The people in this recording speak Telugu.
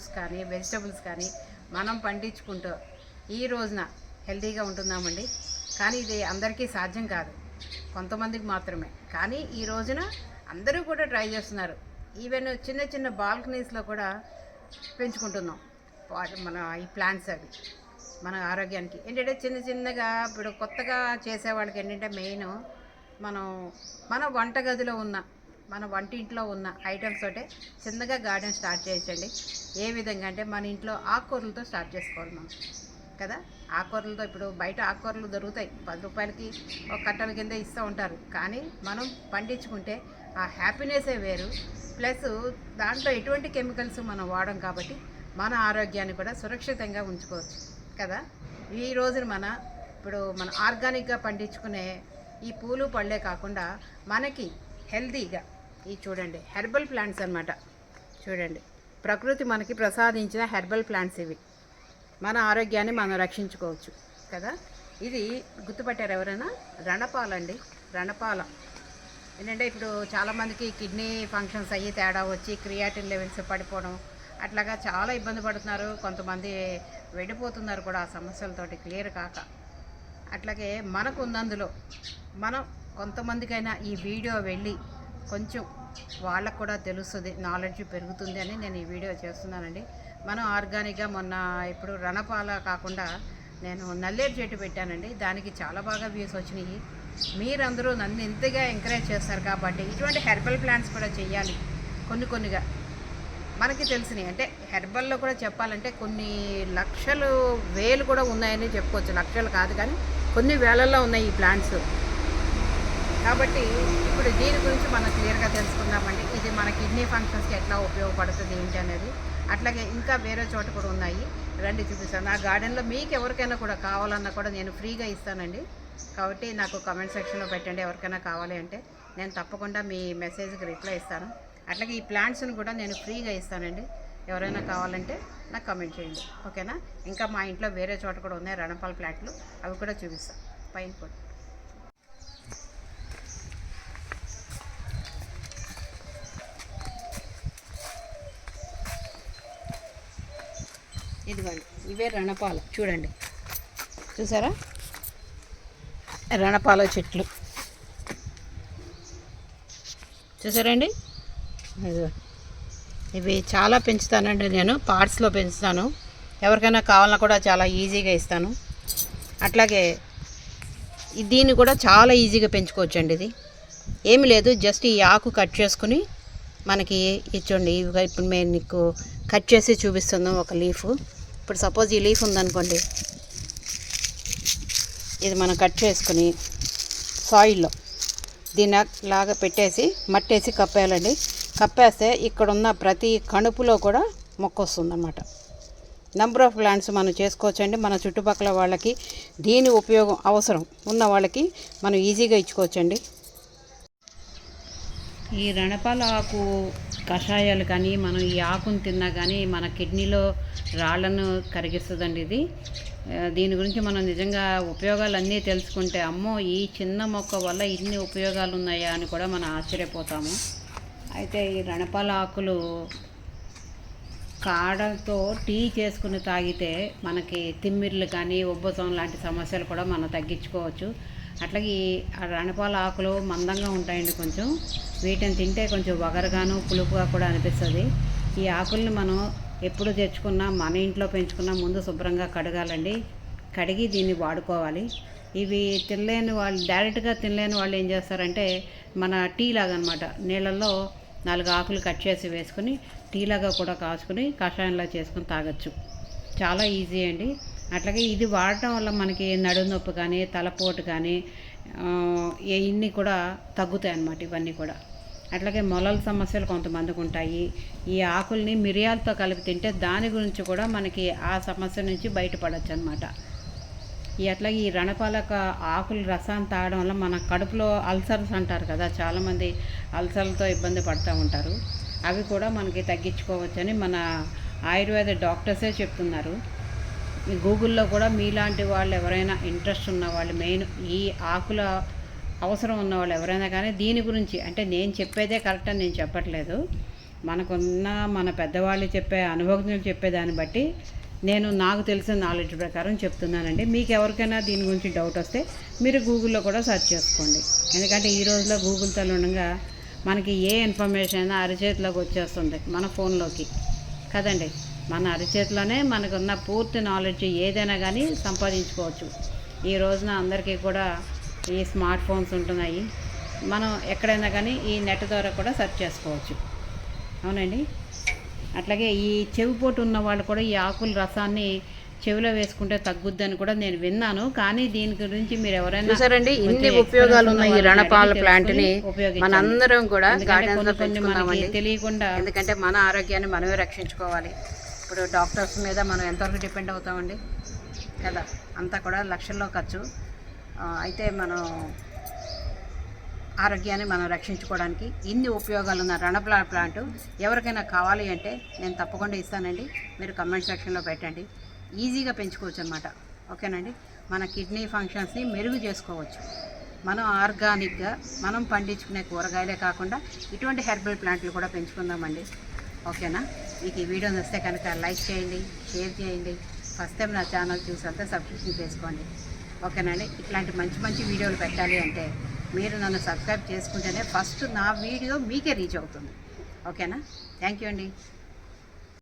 ఫ్రూట్స్ కానీ వెజిటబుల్స్ కానీ మనం పండించుకుంటూ ఈ రోజున హెల్తీగా ఉంటున్నామండి. కానీ ఇది అందరికీ సాధ్యం కాదు. కొంతమందికి మాత్రమే. కానీ ఈ రోజున అందరూ కూడా ట్రై చేస్తున్నారు. ఈవెన్ చిన్న చిన్న బాల్కనీస్లో కూడా పెంచుకుంటున్నాం. వాటి- మన ఈ ప్లాంట్స్ అవి మన ఆరోగ్యానికి. ఏంటంటే చిన్న చిన్నగా ఇప్పుడు కొత్తగా చేసే వాళ్ళకి ఏంటంటే మెయిన్ మనం మన వంటగదిలో ఉన్న మన వంటింట్లో ఉన్న ఐటమ్స్ తోటే చిన్నగా గార్డెన్ స్టార్ట్ చేయొచ్చండి. ఏ విధంగా అంటే మన ఇంట్లో ఆకుకూరలతో స్టార్ట్ చేసుకోవాలి మనం కదా? ఆకుకూరలతో ఇప్పుడు బయట ఆకుకూరలు దొరుకుతాయి. పది రూపాయలకి ఒక కట్టల కింద ఇస్తూ ఉంటారు. కానీ మనం పండించుకుంటే ఆ హ్యాపీనెస్సే వేరు. ప్లస్ దాంట్లో ఎటువంటి కెమికల్స్ మనం వాడం కాబట్టి మన ఆరోగ్యాన్ని కూడా సురక్షితంగా ఉంచుకోవచ్చు కదా? ఈ రోజున మన ఇప్పుడు మన ఆర్గానిక్గా పండించుకునే ఈ పూలు పళ్ళే కాకుండా మనకి హెల్తీగా ఇది చూడండి హెర్బల్ ప్లాంట్స్ అన్నమాట. చూడండి ప్రకృతి మనకి ప్రసాదించిన హెర్బల్ ప్లాంట్స్ ఇవి. మన ఆరోగ్యాన్ని మనం రక్షించుకోవచ్చు కదా? ఇది గుర్తుపట్టారు ఎవరైనా? రణపాలండి రణపాల. ఏంటంటే ఇప్పుడు చాలామందికి కిడ్నీ ఫంక్షన్స్ అయ్యి తేడా వచ్చి క్రియాటిన్ లెవెల్స్ పడిపోవడం అట్లాగా చాలా ఇబ్బంది పడుతున్నారు. కొంతమంది వెళ్ళిపోతున్నారు కూడా ఆ సమస్యలతోటి క్లియర్ కాక. అట్లాగే మనకు ఉన్నందులో మనం కొంతమందికైనా ఈ వీడియో వెళ్ళి కొంచెం వాళ్ళకు కూడా తెలుస్తుంది నాలెడ్జ్ పెరుగుతుంది అని నేను ఈ వీడియో చేస్తున్నానండి. మనం ఆర్గానిక్గా మొన్న ఇప్పుడు రణపాల కాకుండా నేను నల్లేరు చెట్టు పెట్టానండి. దానికి చాలా బాగా వ్యూస్ వచ్చినాయి. మీరందరూ నన్ను ఇంతగా ఎంకరేజ్ చేస్తారు కాబట్టి ఇటువంటి హెర్బల్ ప్లాంట్స్ కూడా చేయాలి కొన్ని కొన్నిగా. మనకి తెలిసినాయి అంటే హెర్బల్లో కూడా చెప్పాలంటే కొన్ని లక్షలు వేలు కూడా ఉన్నాయని చెప్పుకోవచ్చు. లక్షలు కాదు కానీ కొన్ని వేలల్లో ఉన్నాయి ఈ ప్లాంట్స్ కాబట్టి ఇప్పుడు దీని గురించి మనం క్లియర్గా తెలుసుకుందామండి. ఇది మన కిడ్నీ ఫంక్షన్స్కి ఎట్లా ఉపయోగపడుతుంది ఏంటి అనేది. అట్లాగే ఇంకా వేరే చోట కూడా ఉన్నాయి. రండి చూపిస్తాను. నా గార్డెన్లో మీకు ఎవరికైనా కూడా కావాలన్నా కూడా నేను ఫ్రీగా ఇస్తానండి. కాబట్టి నాకు కమెంట్ సెక్షన్లో పెట్టండి ఎవరికైనా కావాలి అంటే. నేను తప్పకుండా మీ మెసేజ్కి రిప్లై ఇస్తాను. అట్లాగే ఈ ప్లాంట్స్ని కూడా నేను ఫ్రీగా ఇస్తానండి. ఎవరైనా కావాలంటే నాకు కమెంట్ చేయండి. ఓకేనా? ఇంకా మా ఇంట్లో వేరే చోట కూడా ఉన్నాయి రణపాల ప్లాట్లు. అవి కూడా చూపిస్తాను పైన కూడా ఇదిగోండి ఇవే రణపాలు. చూడండి. చూసారా? రణపాల చెట్లు. చూసారండి? ఇవి చాలా పెంచుతానండి నేను పార్ట్స్లో పెంచుతాను. ఎవరికైనా కావాలన్నా కూడా చాలా ఈజీగా ఇస్తాను. అట్లాగే దీన్ని కూడా చాలా ఈజీగా పెంచుకోవచ్చండి ఇది. ఏమి లేదు జస్ట్ ఈ ఆకు కట్ చేసుకుని మనకి ఇచ్చండి ఇవి ఇప్పుడు మేము నీకు కట్ చేసి చూపిస్తున్నాం ఒక లీఫ్. ఇప్పుడు సపోజ్ ఈ లీఫ్ ఉందనుకోండి. ఇది మనం కట్ చేసుకుని సాయిల్లో దీన్ని లాగా పెట్టేసి మట్టేసి కప్పేయాలండి. కప్పేస్తే ఇక్కడ ఉన్న ప్రతి కణుపులో కూడా మొక్క వస్తుంది అన్నమాట నెంబర్ ఆఫ్ ప్లాంట్స్ మనం చేసుకోవచ్చండి. మన చుట్టుపక్కల వాళ్ళకి దీని ఉపయోగం అవసరం. ఉన్న వాళ్ళకి మనం ఈజీగా ఇచ్చుకోవచ్చండి. ఈ రణపాల ఆకు కషాయాలు కానీ మనం ఈ ఆకును తిన్నా కానీ మన కిడ్నీలో రాళ్ళను కరిగిస్తుందండి ఇది. దీని గురించి మనం నిజంగా ఉపయోగాలు అన్నీ తెలుసుకుంటే అమ్మో ఈ చిన్న మొక్క వల్ల ఇన్ని ఉపయోగాలు ఉన్నాయా అని కూడా మనం ఆశ్చర్యపోతాము. అయితే ఈ రణపాల ఆకులు కాడలతో టీ చేసుకుని తాగితే మనకి తిమ్మిర్లు కానీ ఉబ్బసం లాంటి సమస్యలు కూడా మనం తగ్గించుకోవచ్చు. అట్లాగే ఈ ఆ రణపాల ఆకులు మందంగా ఉంటాయండి కొంచెం. వీటిని తింటే కొంచెం వగరుగాను పులుపుగా కూడా అనిపిస్తుంది. ఈ ఆకుల్ని మనం ఎప్పుడు తెచ్చుకున్నా మన ఇంట్లో పెంచుకున్నా ముందు శుభ్రంగా కడగాలండి. కడిగి దీన్ని వాడుకోవాలి. ఇవి తినలేని వాళ్ళు డైరెక్ట్గా తినలేని వాళ్ళు ఏం చేస్తారంటే మన టీ లాగా నీళ్ళల్లో నాలుగు ఆకులు కట్ చేసి వేసుకుని టీ లాగా కూడా కాచుకుని కషాయంలా చేసుకుని తాగొచ్చు. చాలా ఈజీ అండి. అట్లాగే ఇది వాడటం వల్ల మనకి నడుము నొప్పి కానీ తలపోటు కానీ ఇవన్నీ కూడా తగ్గుతాయి అన్నమాట ఇవన్నీ కూడా. అట్లాగే మొలల సమస్యలు కొంతమందికి ఉంటాయి ఈ ఆకుల్ని మిరియాలతో కలిపి తింటే దాని గురించి కూడా మనకి ఆ సమస్య నుంచి బయటపడవచ్చు అనమాట ఈ అట్లాగే ఈ రణపాలక ఆకుల రసాన్ని తాగడం వల్ల మన కడుపులో అల్సర్స్ అంటారు కదా చాలామంది అల్సర్లతో ఇబ్బంది పడుతూ ఉంటారు. అవి కూడా మనకి తగ్గించుకోవచ్చని మన ఆయుర్వేద డాక్టర్సే చెప్తున్నారు. ఈ గూగుల్లో కూడా మీలాంటి వాళ్ళు ఎవరైనా ఇంట్రెస్ట్ ఉన్న వాళ్ళు మెయిన్ ఈ ఆకుల అవసరం ఉన్న వాళ్ళు ఎవరైనా కానీ దీని గురించి అంటే నేను చెప్పేదే కరెక్ట్ అని నేను చెప్పట్లేదు. మనకున్న మన పెద్దవాళ్ళు చెప్పే అనుభవజ్ఞులు చెప్పేదాన్ని బట్టి నేను నాకు తెలిసిన నాలెడ్జ్ ప్రకారం చెప్తున్నానండి. మీకు ఎవరికైనా దీని గురించి డౌట్ వస్తే మీరు గూగుల్లో కూడా సెర్చ్ చేసుకోండి. ఎందుకంటే ఈ రోజులో గూగుల్ ఉండగా మనకి ఏ ఇన్ఫర్మేషన్ అయినా అరిచేతిలోకి వచ్చేస్తుంది మన ఫోన్లోకి. కదండి? మన అరిచేతిలోనే మనకున్న పూర్తి నాలెడ్జ్ ఏదైనా కానీ సంపాదించుకోవచ్చు. ఈ రోజున అందరికీ కూడా ఈ స్మార్ట్ ఫోన్స్ ఉంటున్నాయి. మనం ఎక్కడైనా కానీ ఈ నెట్ ద్వారా కూడా సెర్చ్ చేసుకోవచ్చు. అవునండి? అట్లాగే ఈ చెవిపోటు ఉన్న వాళ్ళు కూడా ఈ ఆకుల రసాన్ని చెవిలో వేసుకుంటే తగ్గుద్దని కూడా నేను విన్నాను. కానీ దీని గురించి మీరు ఎవరైనా చూసారండి? ఇన్ని ఉపయోగాలు ఉన్న ఈ రణపాల ప్లాంట్ని. మనందరం కూడా గార్డెన్స్లో తెలియకుండా ఎందుకంటే మన ఆరోగ్యాన్ని మనమే రక్షించుకోవాలి. ఇప్పుడు డాక్టర్స్ మీద మనం ఎంతవరకు డిపెండ్ అవుతామండి? కదా? అంతా కూడా లక్షల్లో ఖర్చు. అయితే మనం ఆరోగ్యాన్ని మనం రక్షించుకోవడానికి ఇన్ని ఉపయోగాలు ఉన్న రణప్లా ప్లాంట్ ఎవరికైనా కావాలి అంటే నేను తప్పకుండా ఇస్తానండి. మీరు కమెంట్ సెక్షన్లో పెట్టండి. ఈజీగా పెంచుకోవచ్చు అనమాట ఓకేనండి? మన కిడ్నీ ఫంక్షన్స్ని మెరుగు చేసుకోవచ్చు. మనం ఆర్గానిక్గా మనం పండించుకునే కూరగాయలే కాకుండా ఇటువంటి హెర్బల్ ప్లాంట్లు కూడా పెంచుకుందామండి. ఓకేనా? మీకు ఈ వీడియో నచ్చితే కనుక లైక్ చేయండి షేర్ చేయండి. ఫస్ట్ టైం నా ఛానల్ చూసాక సబ్స్క్రిప్షన్ చేసుకోండి. ఓకేనండి ఇట్లాంటి మంచి మంచి వీడియోలు పెట్టాలి అంటే మీరు నన్ను సబ్స్క్రైబ్ చేసుకుంటేనే ఫస్ట్ నా వీడియో మీకే రీచ్ అవుతుంది. ఓకేనా? థ్యాంక్ యూ అండి.